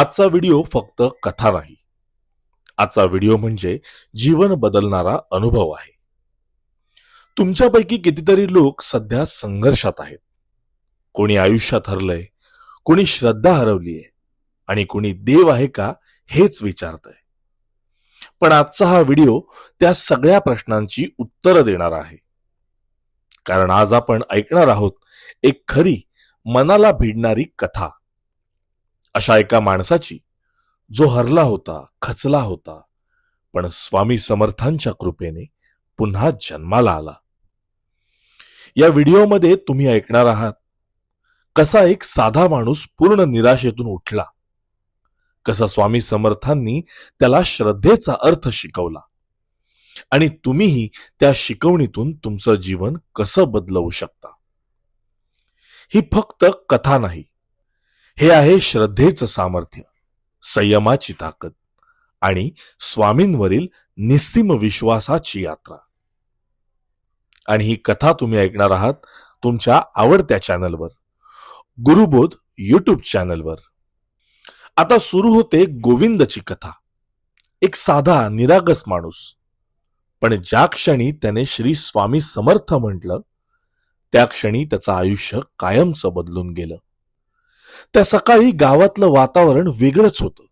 आजचा व्हिडिओ फक्त कथा नाही. आजचा व्हिडिओ म्हणजे जीवन बदलणारा अनुभव आहे. तुमच्यापैकी कितीतरी लोक सध्या संघर्षात आहेत. कोणी आयुष्यात हरलंय कोणी श्रद्धा हरवलीय आणि कोणी देव आहे का हेच विचारतंय. पण आजचा हा व्हिडिओ त्या सगळ्या प्रश्नांची उत्तरं देणार आहे. कारण आज आपण ऐकणार आहोत एक खरी मनाला भिडणारी कथा. अशा एका माणसाची जो हरला होता खचला होता पण स्वामी समर्थांच्या कृपेने पुन्हा जन्माला आला. या व्हिडिओमध्ये तुम्ही ऐकणार आहात कसा एक साधा माणूस पूर्ण निराशेतून उठला. कसा स्वामी समर्थांनी त्याला श्रद्धेचा अर्थ शिकवला. आणि तुम्हीही त्या शिकवणीतून तुमचं जीवन कसं बदलवू शकता. ही फक्त कथा नाही हे आहे श्रद्धेचं सामर्थ्य संयमाची ताकद आणि स्वामींवरील निस्सीम विश्वासाची यात्रा. आणि ही कथा तुम्ही ऐकणार आहात तुमच्या आवडत्या चॅनलवर गुरुबोध युट्यूब चॅनलवर. आता सुरू होते गोविंदची कथा. एक साधा निरागस माणूस. पण ज्या क्षणी त्याने श्री स्वामी समर्थ म्हटलं त्या क्षणी त्याचं आयुष्य कायमचं बदलून गेलं. त्या सकाळी गावातलं वातावरण वेगळंच होतं.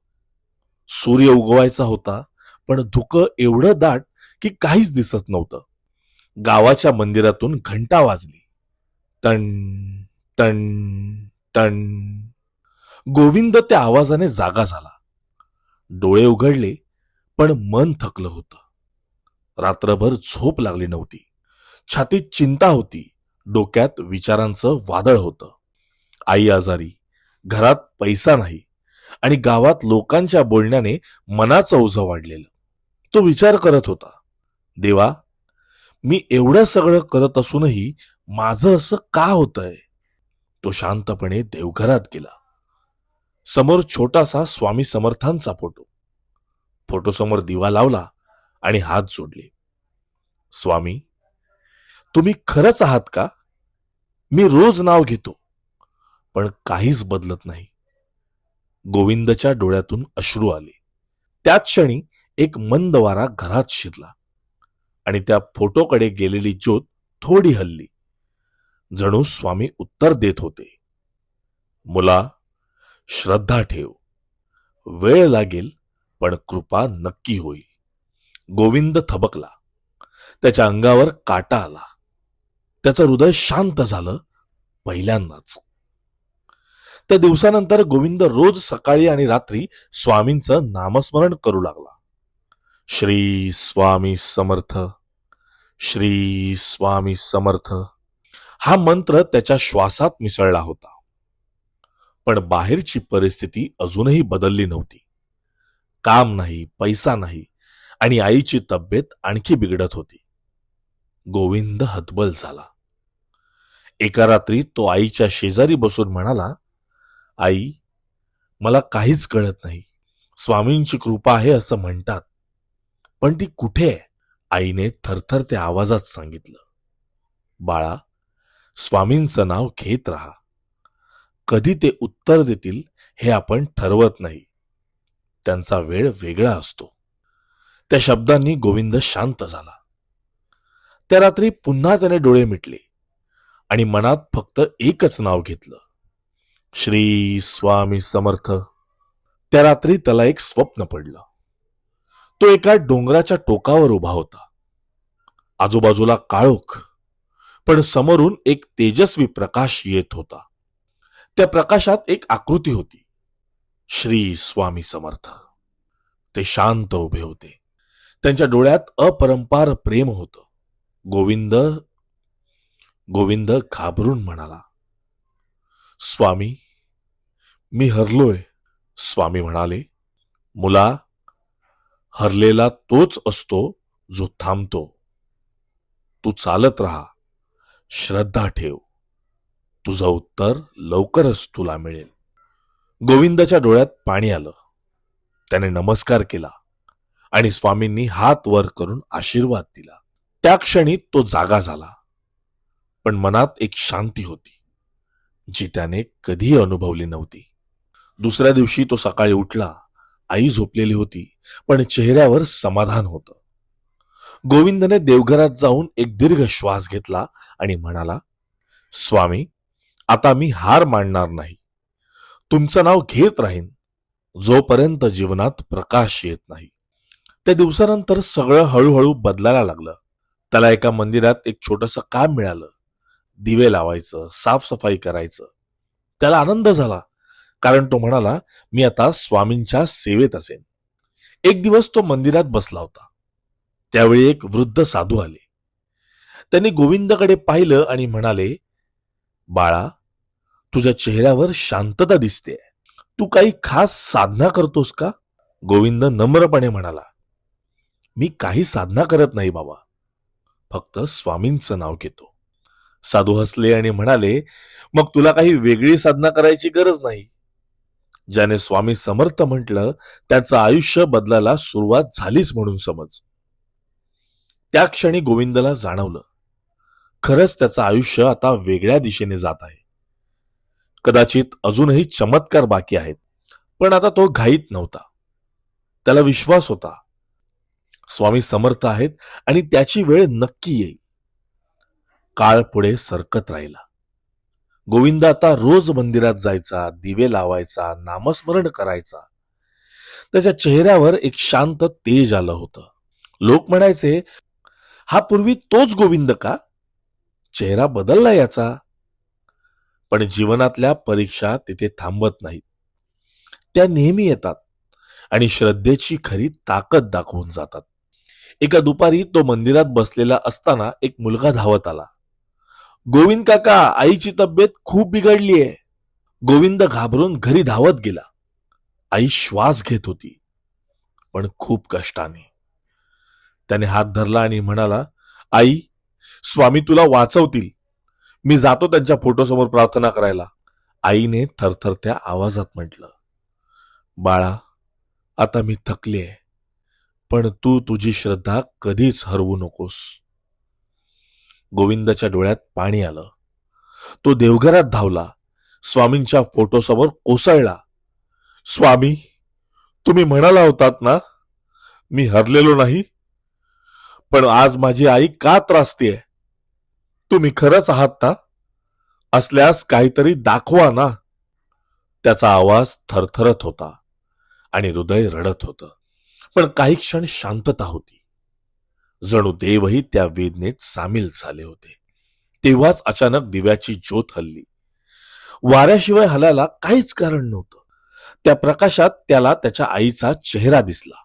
सूर्य उगवायचा होता पण धुकं एवढं दाट की काहीच दिसत नव्हतं. गावाच्या मंदिरातून घंटा वाजली. टन टन टन गोविंद त्या आवाजाने जागा झाला. डोळे उघडले पण मन थकलं होतं. रात्रभर झोप लागली नव्हती. छातीत चिंता होती. डोक्यात विचारांचं वादळ होतं. आई आजारी घरात पैसा नाही आणि गावात लोकांच्या बोलण्याने मनाचं ओझं वाढलेलं. तो विचार करत होता देवा मी एवढं सगळं करत असूनही माझं असं का होतंय? तो शांतपणे देवघरात गेला. समोर छोटासा स्वामी समर्थांचा फोटो. फोटो समोर दिवा लावला आणि हात जोडले. स्वामी तुम्ही खरंच आहात का? मी रोज नाव घेतो. पण काहीच बदलत नाही. गोविंदच्या डोळ्यातून अश्रू आले. त्याच क्षणी एक मंद वारा घरात शिरला आणि त्या फोटोकडे गेलेली ज्योत थोडी हल्ली. जणू स्वामी उत्तर देत होते. मुला श्रद्धा ठेव. वेळ लागेल पण कृपा नक्की होईल. गोविंद थबकला. त्याच्या अंगावर काटा आला. त्याचं हृदय शांत झालं पहिल्यांदाच. त्या दिवसानंतर गोविंद रोज सकाळी आणि रात्री स्वामींचं नामस्मरण करू लागला. श्री स्वामी समर्थ श्री स्वामी समर्थ हा मंत्र त्याच्या श्वासात मिसळला होता. पण बाहेरची परिस्थिती अजूनही बदलली नव्हती. काम नाही पैसा नाही आणि आईची तब्येत आणखी बिघडत होती. गोविंद हतबल झाला. एका रात्री तो आईच्या शेजारी बसून म्हणाला आई मला काहीच कळत नाही. स्वामींची कृपा आहे असं म्हणतात. पण ती कुठे आहे? आईने थरथरत्या आवाजात सांगितलं. बाळा स्वामींचं नाव घेत राहा. कधी ते उत्तर देतील हे आपण ठरवत नाही. त्यांचा वेळ वेगळा असतो. त्या शब्दांनी गोविंद शांत झाला. त्या रात्री पुन्हा त्याने डोळे मिटले आणि मनात फक्त एकच नाव घेतलं. श्री स्वामी समर्थ. त्या रात्री त्याला एक स्वप्न पडलं. तो एका डोंगराच्या टोकावर उभा होता. आजूबाजूला काळोख पण समोरून एक तेजस्वी प्रकाश येत होता. त्या प्रकाशात एक आकृती होती. श्री स्वामी समर्थ. ते शांत उभे होते. त्यांच्या डोळ्यात अपरंपार प्रेम होतं. गोविंद गोविंद घाबरून म्हणाला स्वामी मी हरलोय. स्वामी म्हणाले मुला हरलेला तोच असतो जो थांबतो. तू चालत राहा. श्रद्धा ठेव. तुझं उत्तर लवकरच तुला मिळेल. गोविंदाच्या डोळ्यात पाणी आलं. त्याने नमस्कार केला आणि स्वामींनी हात वर करून आशीर्वाद दिला. त्या क्षणी तो जागा झाला. पण मनात एक शांती होती. जी त्याने कधीही अनुभवली नव्हती. दुसऱ्या दिवशी तो सकाळी उठला आई झोपलेली होती पण चेहऱ्यावर समाधान होतं. गोविंदने देवघरात जाऊन एक दीर्घ श्वास घेतला आणि म्हणाला स्वामी आता मी हार मानणार नाही. तुमचं नाव घेत राहीन. जोपर्यंत जीवनात प्रकाश येत नाही. त्या दिवसानंतर सगळं हळूहळू बदलायला लागलं. त्याला एका मंदिरात एक छोटस काम मिळालं. दिवे लावायचं साफसफाई करायचं. त्याला आनंद झाला. कारण तो म्हणाला मी आता स्वामींच्या सेवेत असेन. एक दिवस तो मंदिरात बसला होता. त्यावेळी एक वृद्ध साधू आले. त्यांनी गोविंदकडे पाहिलं आणि म्हणाले बाळा तुझ्या चेहऱ्यावर शांतता दिसते. तू काही खास साधना करतोस का? गोविंद नम्रपणे म्हणाला मी काही साधना करत नाही बाबा. फक्त स्वामींचं नाव घेतो. साधू हसले आणि म्हणाले मग तुला काही वेगळी साधना करायची गरज नाही. ज्याने स्वामी समर्थ म्हटलं त्याचं आयुष्य बदलायला सुरुवात झालीच म्हणून समज. त्या क्षणी गोविंदला जाणवलं. खरंच त्याचं आयुष्य आता वेगळ्या दिशेने जात आहे. कदाचित अजूनही चमत्कार बाकी आहेत पण आता तो घाईत नव्हता. त्याला विश्वास होता. स्वामी समर्थ आहेत आणि त्याची वेळ नक्की येईल. काळ पुढे सरकत राहिला. गोविंद आता रोज मंदिरात जायचा दिवे लावायचा नामस्मरण करायचा. त्याच्या चेहऱ्यावर एक शांत तेज आलं होतं. लोक म्हणायचे हा पूर्वी तोच गोविंद का? चेहरा बदलला याचा. पण जीवनातल्या परीक्षा तिथे थांबत नाहीत. त्या नेहमी येतात आणि श्रद्धेची खरी ताकद दाखवून जातात. एका दुपारी तो मंदिरात बसलेला असताना एक मुलगा धावत आला. गोविंद काका आईची तब्येत खूप बिघडली आहे. गोविंद घाबरून घरी धावत गेला. आई श्वास घेत होती पण खूप कष्टाने. त्याने हात धरला आणि म्हणाला आई स्वामी तुला वाचवतील. मी जातो त्यांच्या फोटोसमोर प्रार्थना करायला. आईने थरथरत्या आवाजात म्हटलं बाळा आता मी थकले पण तू तुझी श्रद्धा कधीच हरवू नकोस. गोविंदाच्या डोळ्यात पाणी आलं. तो देवघरात धावला. स्वामींच्या फोटोसमोर कोसळला. स्वामी तुम्ही म्हणाला होतात ना मी हरलेलो नाही पण आज माझी आई का त्रासतीये? तुम्ही खरंच आहात ना? असल्यास काहीतरी दाखवा ना. त्याचा आवाज थरथरत होता आणि हृदय रडत होतं. पण काही क्षण शांतता होती. जणू देवही त्या वेदनेत सामील झाले होते. तेव्हाच अचानक दिव्याची ज्योत हल्ली. वाऱ्याशिवाय हलायला काहीच कारण नव्हतं. त्या प्रकाशात त्याला त्याच्या आईचा चेहरा दिसला.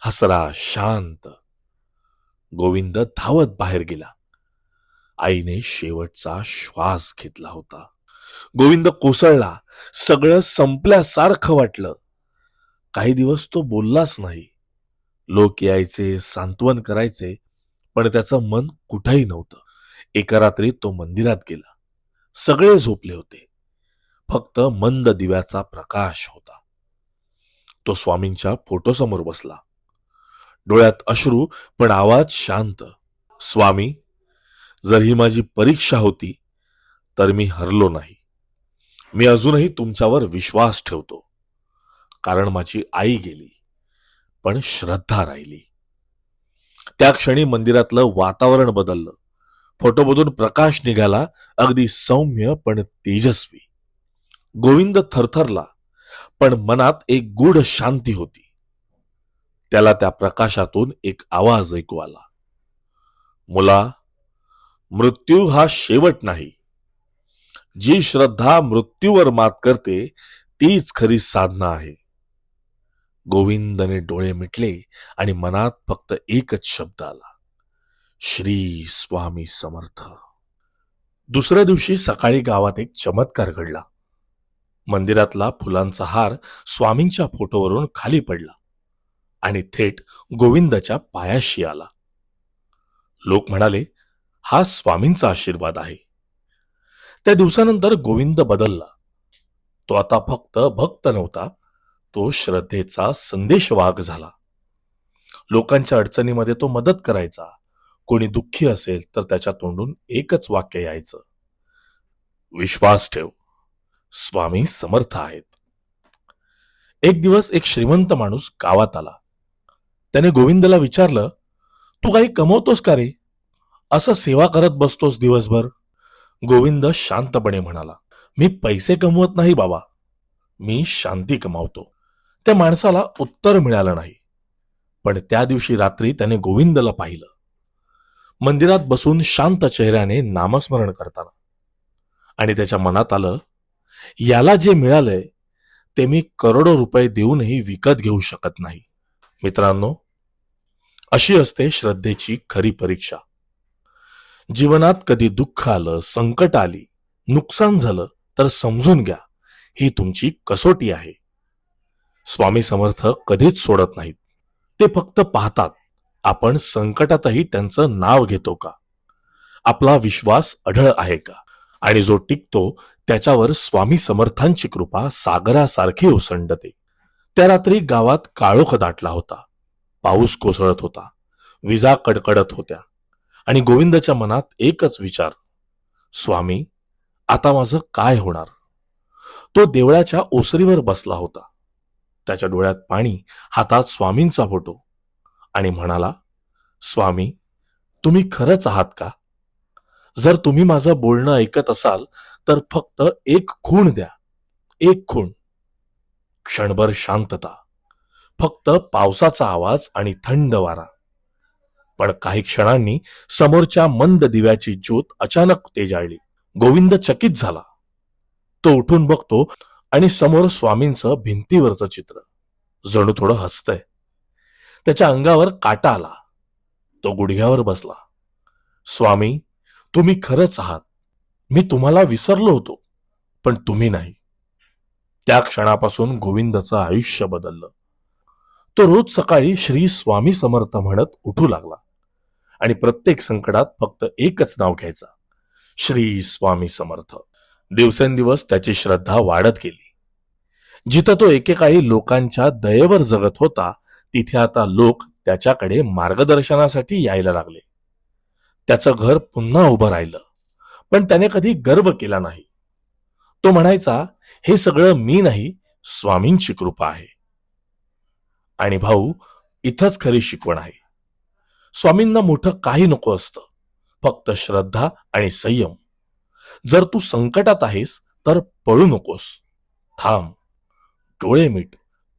हसरा शांत. गोविंद धावत बाहेर गेला. आईने शेवटचा श्वास घेतला होता. गोविंद कोसळला. सगळं संपल्यासारखं वाटलं. काही दिवस तो बोललाच नाही. लोक यायचे सांत्वन करायचे पण त्याचं मन कुठंही नव्हतं. एका रात्री तो मंदिरात गेला. सगळे झोपले होते. फक्त मंद दिव्याचा प्रकाश होता. तो स्वामींच्या फोटोसमोर बसला. डोळ्यात अश्रू पण आवाज शांत. स्वामी जर ही माझी परीक्षा होती तर मी हरलो नाही. मी अजूनही तुमच्यावर विश्वास ठेवतो. कारण माझी आई गेली. पण श्रद्धा राहिली. त्या क्षणी मंदिरातलं वातावरण बदललं. फोटोमधून प्रकाश निघाला अगदी सौम्य पण तेजस्वी. गोविंद थरथरला पण मनात एक गूढ शांती होती. त्याला त्या प्रकाशातून एक आवाज ऐकू आला. मुला मृत्यू हा शेवट नाही. जी श्रद्धा मृत्यूवर मात करते तीच खरी साधना आहे. गोविंदने डोळे मिटले आणि मनात फक्त एकच शब्द आला. श्री स्वामी समर्थ. दुसऱ्या दिवशी सकाळी गावात एक चमत्कार घडला. मंदिरातला फुलांचा हार स्वामींच्या फोटोवरून खाली पडला आणि थेट गोविंदाच्या पायाशी आला. लोक म्हणाले हा स्वामींचा आशीर्वाद आहे. त्या दिवसानंतर गोविंद बदलला. तो आता फक्त भक्त नव्हता तो श्रद्धेचा संदेशवाहक झाला. लोकांच्या अडचणीमध्ये तो मदत करायचा. कोणी दुःखी असेल तर त्याच्या तोंडून एकच वाक्य यायचं. विश्वास ठेव. स्वामी समर्थ आहेत. एक दिवस एक श्रीमंत माणूस गावात आला. त्याने गोविंदला विचारलं तू काही कमवतोस का रे? असं सेवा करत बसतोस दिवसभर. गोविंद शांतपणे म्हणाला मी पैसे कमवत नाही बाबा. मी शांती कमावतो. त्या माणसाला उत्तर मिळालं नाही. पण त्या दिवशी रात्री त्याने गोविंदला पाहिलं. मंदिरात बसून शांत चेहऱ्याने नामस्मरण करताना. आणि त्याच्या मनात आलं याला जे मिळालंय ते मी करोडो रुपये देऊनही विकत घेऊ शकत नाही. मित्रांनो अशी असते श्रद्धेची खरी परीक्षा. जीवनात कधी दुःख आलं संकट आली नुकसान झालं तर समजून घ्या ही तुमची कसोटी आहे. स्वामी समर्थ कधीच सोडत नाहीत. ते फक्त पाहतात आपण संकटातही त्यांचं नाव घेतो का? आपला विश्वास अढळ आहे का? आणि जो टिकतो त्याच्यावर स्वामी समर्थांची कृपा सागरासारखी ओसंडते त्या रात्री गावात काळोख दाटला होता. पाऊस कोसळत होता. विजा कडकडत होत्या. आणि गोविंदाच्या मनात एकच विचार. स्वामी आता माझं काय होणार? तो देवळाच्या ओसरीवर बसला होता. त्याच्या डोळ्यात पाणी हातात स्वामींचा फोटो. आणि म्हणाला स्वामी तुम्ही खरंच आहात का? जर तुम्ही माझं बोलणं ऐकत असाल तर फक्त एक खूण द्या. एक खूण. क्षणभर शांतता. फक्त पावसाचा आवाज आणि थंड वारा. पण काही क्षणांनी समोरच्या मंद दिव्याची ज्योत अचानक तेजाळली. गोविंद चकित झाला. तो उठून बघतो आणि समोर स्वामींचं भिंतीवरचं चित्र. जणू थोडं हसतंय. त्याच्या अंगावर काटा आला. तो गुडघ्यावर बसला. स्वामी तुम्ही खरंच आहात. मी तुम्हाला विसरलो होतो पण तुम्ही नाही. त्या क्षणापासून गोविंदाचं आयुष्य बदललं. तो रोज सकाळी श्री स्वामी समर्थ म्हणत उठू लागला. आणि प्रत्येक संकटात फक्त एकच नाव घ्यायचा. श्री स्वामी समर्थ. दिवसेंदिवस त्याची श्रद्धा वाढत गेली. जिथं तो एकेकाळी लोकांच्या दयेवर जगत होता तिथे आता लोक त्याच्याकडे मार्गदर्शनासाठी यायला लागले. त्याचं घर पुन्हा उभं राहिलं पण त्याने कधी गर्व केला नाही. तो म्हणायचा हे सगळं मी नाही स्वामींची कृपा आहे. आणि भाऊ इथंच खरी शिकवण आहे. स्वामींना मोठं काही नको असतं फक्त श्रद्धा आणि संयम. जर तू संकटात आहेस तर पळू नकोस. थांब. डोळे मीट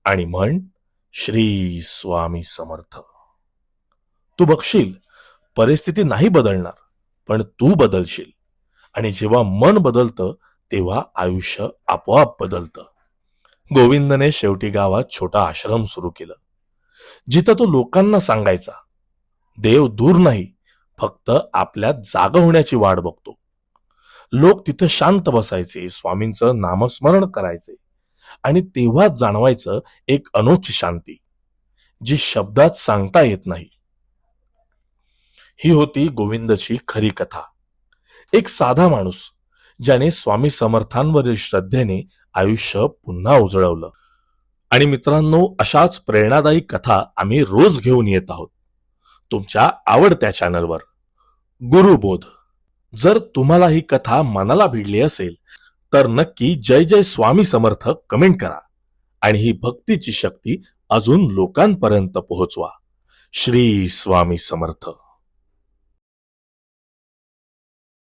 आणि म्हण श्री स्वामी समर्थ. तू बघशील परिस्थिती नाही बदलणार पण तू बदलशील. आणि जेव्हा मन बदलतं तेव्हा आयुष्य आपोआप बदलतं. गोविंदने शेवटी गावात छोटा आश्रम सुरू केलं. जिथं तो लोकांना सांगायचा देव दूर नाही फक्त आपल्या जाग होण्याची वाट बघतो. लोक तिथं शांत बसायचे स्वामींचं नामस्मरण करायचे आणि तेव्हाच जाणवायचं एक अनोखी शांती जी शब्दात सांगता येत नाही. ही होती गोविंदची खरी कथा. एक साधा माणूस ज्याने स्वामी समर्थांवरील श्रद्धेने आयुष्य पुन्हा उजळवलं. आणि मित्रांनो अशाच प्रेरणादायी कथा आम्ही रोज घेऊन येत आहोत. तुमच्या आवडत्या चॅनलवर गुरुबोध. जर तुम्हाला ही कथा मनाला भिडली असेल तर नक्की जय जय स्वामी समर्थ कमेंट करा आणि ही भक्तीची शक्ती अजून लोकांपर्यंत पोहोचवा. श्री स्वामी समर्थ.